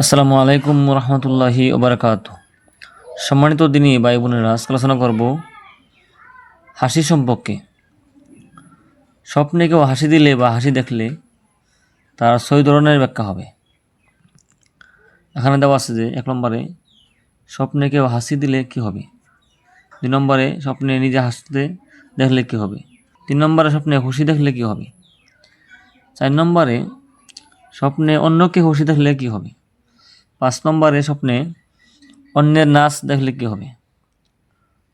আসসালামু আলাইকুম রহমতুল্লাহি ওবরাকাত। সম্মানিত দিনী ভাই বোনেরা, আজকে আলোচনা করব হাসি সম্পর্কে। স্বপ্নে কেউ হাসি দিলে বা হাসি দেখলে তার ছয় ধরনের ব্যাখ্যা হবে। এখানে দেওয়া আছে যে, এক নম্বরে, স্বপ্নে কেউ হাসি দিলে কি হবে? দুই নম্বরে, স্বপ্নে নিজে হাসতে দেখলে কি হবে? তিন নম্বরে, স্বপ্নে খুশি দেখলে কি হবে? চার নম্বরে, স্বপ্নে অন্যকে খুশি দেখলে কি হবে? পাঁচ নম্বরে স্বপ্নে অন্যের নাচ দেখলে কি হবে?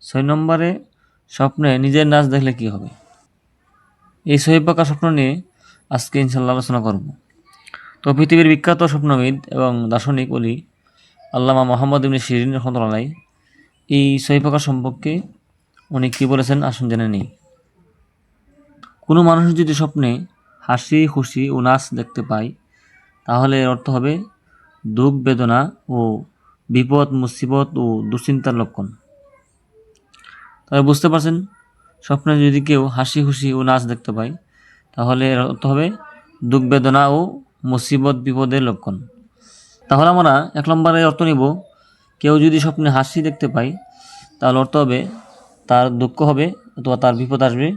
ছয় নম্বরে স্বপ্নে নিজের নাচ দেখলে কি হবে? এই ছয় প্রকার স্বপ্ন নিয়ে আজকে ইনশাল্লাহ আলোচনা করব। তো পৃথিবীর বিখ্যাত স্বপ্নবিদ এবং দার্শনিক অলি আল্লামা মোহাম্মদ ইবনে শিরিন রহমতুল্লাহ এই ছয় প্রকার সম্পর্কে উনি কী বলেছেন আসুন জেনে নেই। কোনো মানুষ যদি স্বপ্নে হাসি খুশি ও নাচ দেখতে পায়, তাহলে এর অর্থ হবে দুঃখ, বেদনা ও বিপদ, মুসিবত ও দুশ্চিন্তার লক্ষণ। তবে বুঝতে পারছেন, স্বপ্নে যদি কেউ হাসি খুশি ও নাচ দেখতে পায়, তাহলে এর অর্থ হবে দুঃখ, বেদনা ও মুসিবত, বিপদের লক্ষণ। তাহলে আমরা এক নম্বরে অর্থ নিব, কেউ যদি স্বপ্নে হাসি দেখতে পায় তাহলে অর্থ হবে তার দুঃখ হবে অথবা তার বিপদ আসবে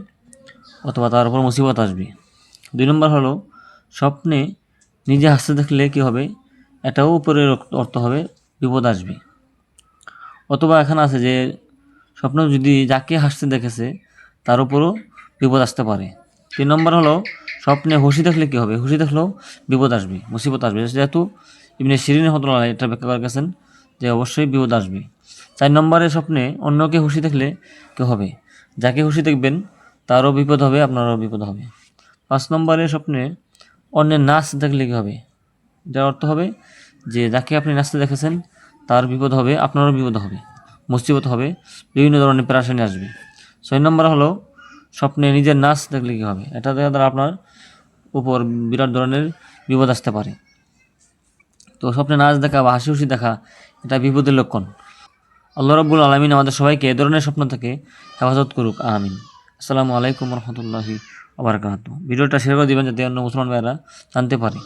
অথবা তার উপর মুসিবত আসবে। দুই নম্বর হলো, স্বপ্নে নিজে হাসতে দেখলে কী হবে? এটাও উপরের অর্থ হবে বিপদ আসবে। অথবা এখানে আছে যে, স্বপ্ন যদি যাকে হাসতে দেখেছে, তার উপরও বিপদ আসতে পারে। তিন নম্বর হলো, স্বপ্নে খুশি দেখলে কী হবে? খুশি দেখলেও বিপদ আসবে, মুসিবত আসবে। যেহেতু ইবনে শিরিন হতলা এটা ব্যাখ্যা করে গেছেন যে অবশ্যই বিপদ আসবে। চার নম্বরের স্বপ্নে অন্যকে খুশি দেখলে কী হবে? যাকে খুশি দেখবেন, তারও বিপদ হবে, আপনারও বিপদ হবে। পাঁচ নম্বরের স্বপ্নে অন্যের নাচ দেখলে কী হবে? যার অর্থ হবে যে যাকে আপনি নাচতে দেখেছেন, তার বিপদ হবে, আপনারও বিপদ হবে, মুসিবত হবে, বিভিন্ন ধরনের প্রাশানি আসবে। ছয় নম্বর হলো স্বপ্নে নিজের নাচ দেখলে কী হবে? এটা দেখা দ্বারা আপনার উপর বিরাট ধরনের বিপদ আসতে পারে। তো স্বপ্নে নাচ দেখা বা হাসি দেখা, এটা বিপদের লক্ষণ। আল্লাহ রব্বুল আলমিন আমাদের সবাইকে এ ধরনের স্বপ্ন থেকে হেফাজত করুক, আমিন। আসসালামু আলাইকুম রহমতুল্লাহি আবরকাত ভিডিওটা শেয়ার করে দিবেন যাতে অন্য মুসলমান ভাইয়েরা জানতে পারে।